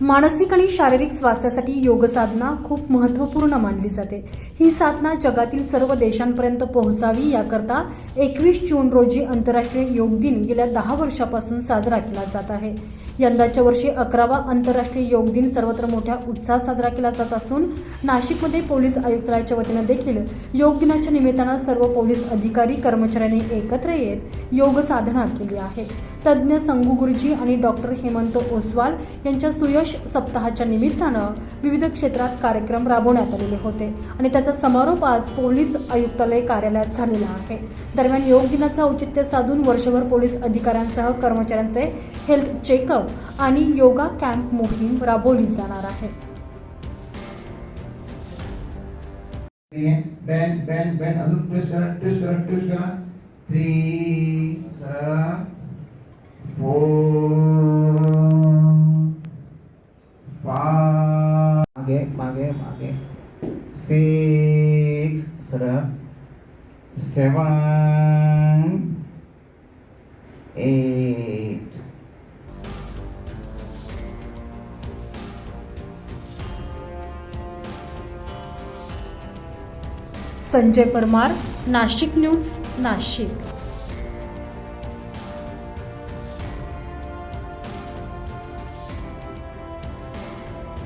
मानसिक आणि शारीरिक स्वास्थ्यासाठी योग साधना खूप महत्त्वपूर्ण मानली जाते. ही साधना जगातील सर्व देशांपर्यंत पोहोचावी याकरता एकवीस जून रोजी आंतरराष्ट्रीय योग दिन गेल्या दहा वर्षापासून साजरा केला जात आहे. यंदाच्या वर्षी अकरावा आंतरराष्ट्रीय योग दिन सर्वत्र मोठ्या उत्साहात साजरा केला जात असून नाशिकमध्ये पोलीस आयुक्तालयाच्या वतीनं देखील योग दिनाच्या निमित्तानं सर्व पोलीस अधिकारी कर्मचाऱ्यांनी एकत्र येत योग साधना केली आहे. तज्ज्ञ संगू गुरुजी आणि डॉक्टर हेमंत ओसवाल यांच्या सुयश सप्ताहाच्या निमित्तानं विविध क्षेत्रात कार्यक्रम राबवण्यात आलेले होते आणि त्याचा समारोप आज पोलीस आयुक्तालय कार्यालयात झालेला आहे. दरम्यान योग दिनाचं औचित्य साधून वर्षभर पोलीस अधिकाऱ्यांसह कर्मचाऱ्यांचे हेल्थ चेकअप आणि योगा कॅम्प मोहीम राबवली जाणार आहे. बँड बँड बँड अजून ट्विस्ट करा ट्विस्ट करा ट्विस्ट करा. थ्री सरळ मागे मागे मागे. सिक्स सरळ seven eight Sanjay Parmar Nashik news Nashik.